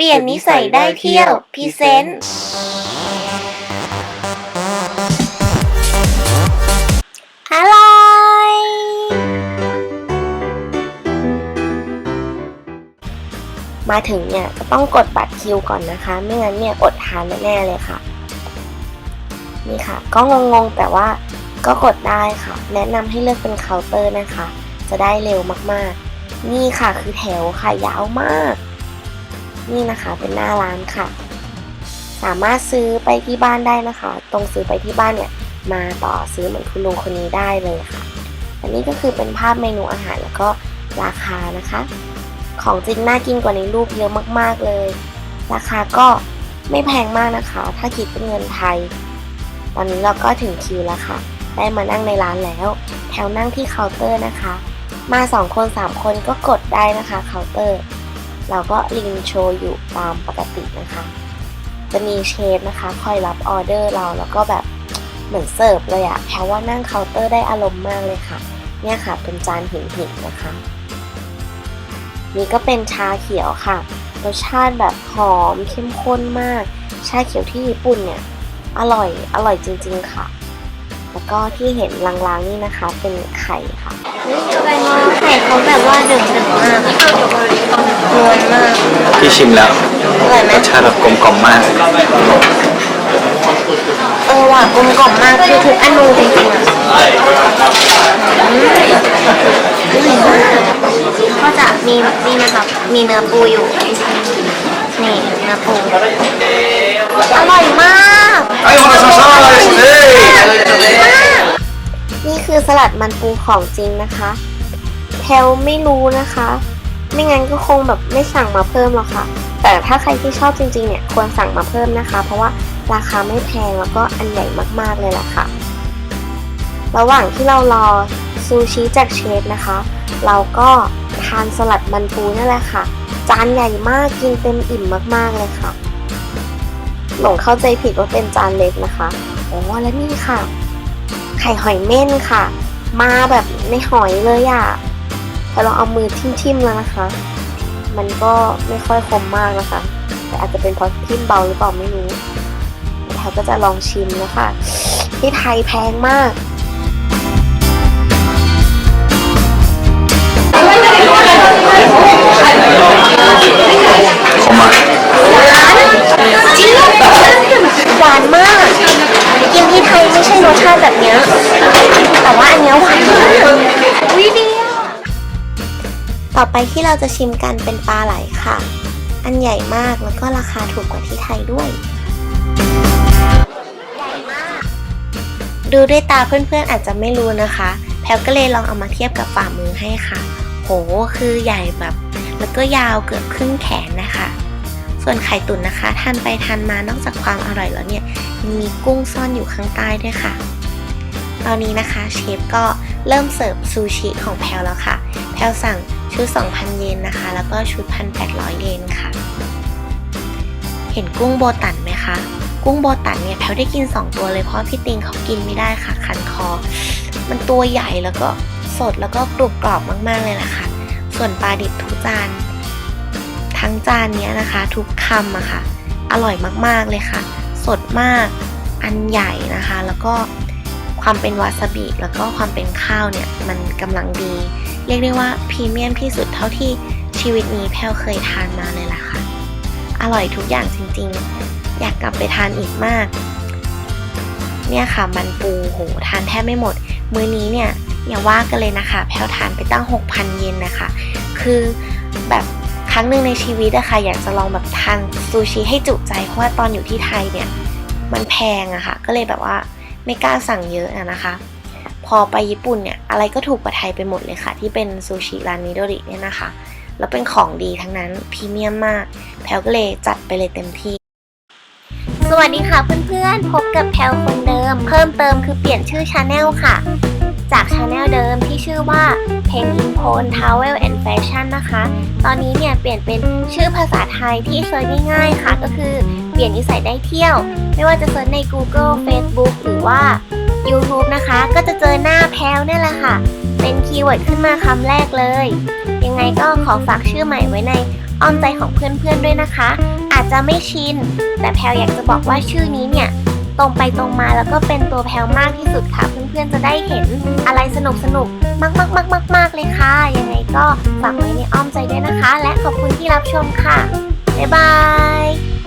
เปลี่ยนนิสัยได้เที่ยวพรีเซนต์อร่อยมาถึงเนี่ยจะต้องกดบัตรคิวก่อนนะคะ ไม่งั้นเนี่ยอดทานแน่ๆเลยค่ะ นี่ค่ะ ก็งงๆ แต่ว่าก็กดได้ค่ะ แนะนำให้เลือกเป็นเคาน์เตอร์นะคะ จะได้เร็วมากๆ นี่ค่ะคือแถวค่ะยาวมาก นี่นะคะเป็นหน้าร้านค่ะ สามารถซื้อไปที่บ้านได้นะคะ ตรงซื้อไปที่บ้านเนี่ยมาต่อซื้อเหมือนคุณลุงคนนี้ได้เลยค่ะ อันนี้ก็คือเป็นภาพเมนูอาหารแล้วก็ราคานะคะ ของจริงน่ากินกว่าในรูปเยอะมากๆเลย ราคาก็ไม่แพงมากนะคะ ถ้าคิดเป็นเงินไทย ตอนนี้เราก็ถึงคิวแล้วค่ะ ได้มานั่งในร้านแล้ว แถวนั่งที่เคาน์เตอร์นะคะ มาสองคนสามคนก็กดได้นะคะเคาน์เตอร์ เราก็ลินโชว์อยู่ตามปกตินะคะ จะมีเชฟนะคะคอยรับออเดอร์เราแล้วก็แบบเหมือนเสิร์ฟเลยอะแพรว่านั่งเคาน์เตอร์ได้อารมณ์มากเลยค่ะ เนี่ยค่ะเป็นจานหินหินนะคะ นี่ก็เป็นชาเขียวค่ะรสชาติแบบหอมเข้มข้นมาก ชาเขียวที่ญี่ปุ่นเนี่ยอร่อยอร่อยจริง ๆค่ะ แล้วก็ที่เห็นลางๆนี่นะคะเป็นไข่ค่ะไข่เขาแบบว่าเดึงดึงๆมาก นวลมากพี่ชิมแล้วอร่อยไหมรสชาติแบบกลมกล่อมมาก เออว่ะกลมกล่อมมากคือทุกอนูจริงๆอะอืมอร่อยมากก็จะมีนี่นะคะมีเนื้อปูอยู่ นี่เนื้อปูอร่อยมากนี่คือสลัดมันปูของจริงนะคะ แพลไม่รู้นะคะ ไม่งั้นก็คงแบบไม่สั่งมาเพิ่มหรอกค่ะ แต่ถ้าใครที่ชอบจริงๆเนี่ยควรสั่งมาเพิ่มนะคะ เพราะว่าราคาไม่แพงแล้วก็อันใหญ่มากๆเลยล่ะค่ะ ระหว่างที่เรารอซูชิจากเชฟนะคะ เราก็ทานสลัดมันปูนั่นแหละค่ะ จานใหญ่มากกินเต็มอิ่มมากๆเลยค่ะหลงเข้าใจผิดว่าเป็นจานเล็กนะคะอ๋อและนี่ค่ะ ไข่หอยเม่นค่ะ มาแบบในหอยเลยอะ่ะ พอเราเอามือทิ่มๆแล้วนะคะ มันก็ไม่ค่อยคมมากนะคะ แต่อาจจะเป็นเพราะทิ่มเบาหรือเปล่าไม่รู้แถวก็จะลองชิมนะคะ ที่ไทยแพงมาก ต่อไปที่เราจะชิมกันเป็นปลาไหลค่ะ อันใหญ่มากแล้วก็ราคาถูกกว่าที่ไทยด้วย ดูด้วยตาเพื่อนๆอาจจะไม่รู้นะคะ แพลก็เลยลองเอามาเทียบกับฝ่ามือให้ค่ะ โห คือใหญ่แบบ แล้วก็ยาวเกือบครึ่งแขนนะคะ ส่วนไข่ตุ๋นนะคะ ทานไปทานมานอกจากความอร่อยแล้วเนี่ยยังมีกุ้งซ่อนอยู่ข้างใต้ด้วยค่ะตอนนี้นะคะเชฟก็เริ่มเสิร์ฟซูชิของแพลแล้วค่ะ แพลสั่ง ชุด 2,000 เยนนะคะ แล้วก็ชุด 1,800 เยนค่ะ เห็นกุ้งโบตันไหมคะ กุ้งโบตันเนี่ยแพลได้กิน 2 ตัวเลยเพราะพี่ติงเขากินไม่ได้ค่ะ คันคอ มันตัวใหญ่แล้วก็สดแล้วก็กรุบกรอบมากๆเลยล่ะค่ะ ส่วนปลาดิบทุกจาน ทั้งจานเนี้ยนะคะ ทุกคำอะค่ะ อร่อยมากๆเลยค่ะ สดมากอันใหญ่นะคะ แล้วก็ความเป็นวาซาบิแล้วก็ความเป็นข้าวเนี่ย มันกำลังดี เรียกได้ว่าพรีเมียมที่สุดเท่าที่ชีวิตนี้แพลเคยทานมาเลยล่ะค่ะ อร่อยทุกอย่างจริงๆ อยากกลับไปทานอีกมาก เนี่ยค่ะมันปูโหทานแทบไม่หมด มื้อนี้เนี่ยอย่าว่ากันเลยนะคะ แพลทานไปตั้ง 6,000 เยนนะคะ คือแบบครั้งหนึ่งในชีวิตอะค่ะอยากจะลองแบบทานซูชิให้จุใจ เพราะว่าตอนอยู่ที่ไทยเนี่ย มันแพงอะค่ะ ก็เลยแบบว่าไม่กล้าสั่งเยอะอะนะคะ พอไปญี่ปุ่นเนี่ยอะไรก็ถูกกว่าไทยไปหมดเลยค่ะ ที่เป็นซูชิร้านมิโดริเนี่ยนะคะ แล้วเป็นของดีทั้งนั้นพรีเมียมมากแพลก็เลยจัดไปเลยเต็มที่ สวัสดีค่ะเพื่อนๆ พบกับแพลคนเดิม เพิ่มเติมคือเปลี่ยนชื่อชาแนลค่ะ จากชาแนลเดิมที่ชื่อว่าเพนอินโพนทาวเวลแอนด์แฟชั่นนะคะ ตอนนี้เนี่ยเปลี่ยนเป็นชื่อภาษาไทยที่เซิร์ชง่ายๆค่ะ ก็คือเปลี่ยนนิสัยได้เที่ยว ไม่ว่าจะเซิร์ชใน Google Facebook หรือว่า YouTube นะคะ ก็จะเจอหน้าแพลวนี่แหละค่ะ เป็นคีย์เวิร์ดขึ้นมาคำแรกเลย ยังไงก็ขอฝากชื่อใหม่ไว้ในอ้อมใจของเพื่อนๆด้วยนะคะ อาจจะไม่ชิน แต่แพลอยากจะบอกว่าชื่อนี้เนี่ยตรงไปตรงมาแล้วก็เป็นตัวแพลมากที่สุดค่ะ เพื่อนๆจะได้เห็นอะไรสนุกสนุกๆมากๆๆๆๆเลยค่ะ ยังไงก็ฝากไว้ในอ้อมใจด้วยนะคะ และขอบคุณที่รับชมค่ะ บ๊ายบาย